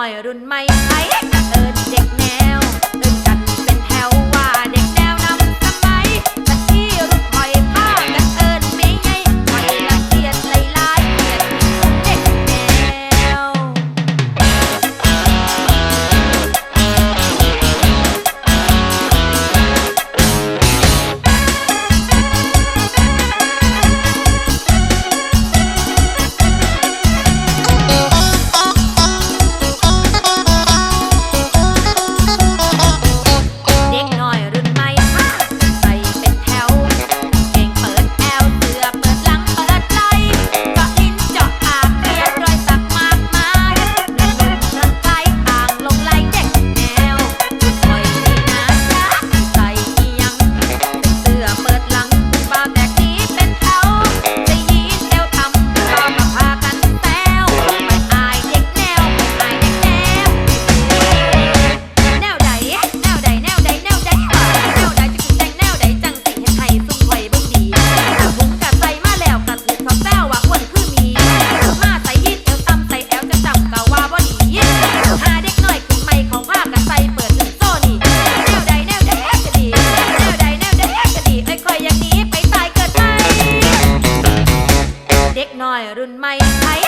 อยรุ่นใหม่ ด็กน้อยรุ่นใหม่ไทย